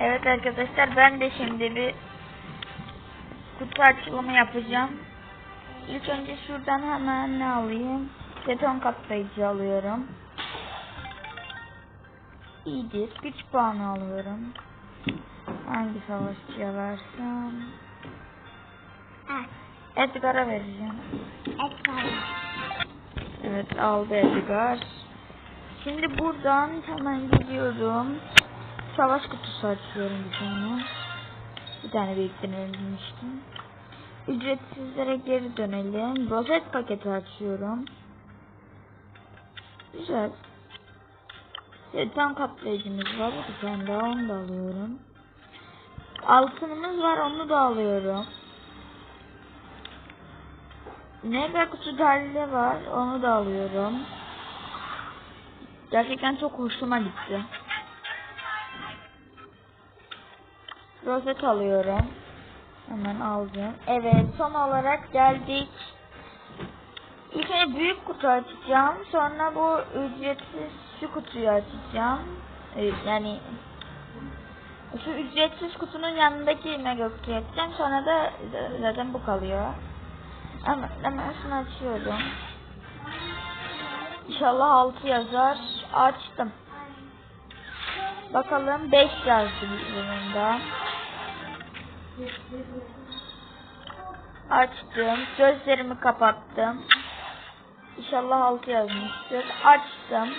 Evet arkadaşlar ben de şimdi bir kutu açılımı yapacağım. İlk önce şuradan hemen ne alayım? Jeton katlayıcı alıyorum. İyidir. Güç puanı alıyorum. Hangi savaşçıya versem? Edgar'a vereceğim. Ekran. Evet aldı Edgar. Şimdi buradan hemen gidiyorum. Savaş kutusu açıyorum bir tane. Bir tane biriktirebilmiştim. Ücretsizlere geri dönelim. Rozet paketi açıyorum. Güzel. Jeton kaplayıcımız var. Bir tane daha onu da alıyorum. Altınımız var onu da alıyorum. Mega kutu dalile var. Onu da alıyorum. Gerçekten çok hoşuma gitti. Rozet alıyorum. Hemen aldım. Evet son olarak geldik. İlk önce büyük kutu açacağım. Sonra bu ücretsiz şu kutuyu açacağım. Ee, Yani şu ücretsiz kutunun yanındaki mega kutuyu açacağım. Sonra da zaten bu kalıyor. Hemen, hemen şunu açıyorum. İnşallah 6 yazar. Açtım. Bakalım 5 yazdı bölümünde. Açtım. Gözlerimi kapattım. İnşallah 6 yazmıştır. Açtım.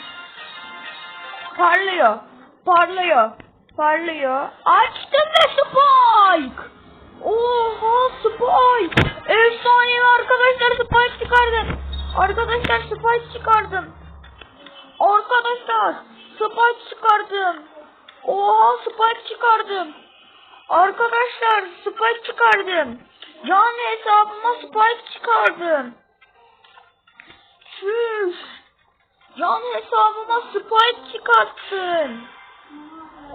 Parlıyor. Parlıyor. Parlıyor. Açtım ve Spike. Oha Spike. Efsanevi arkadaşlar Spike çıkardım. Arkadaşlar Spike çıkardım. Arkadaşlar Spike çıkardım. Oha Spike çıkardım. Arkadaşlar Spike çıkardım. Yani hesabıma Spike çıkardım. Çüş. Yan hesabıma Spike çıkarttın.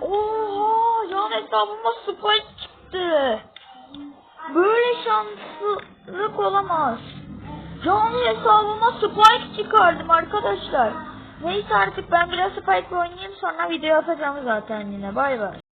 Oha yan hesabıma Spike çıktı. Böyle şanslılık olamaz. Yan hesabıma Spike çıkardım arkadaşlar. Neyse artık ben biraz Spike oynayayım sonra video atacağım zaten yine. Bay bay.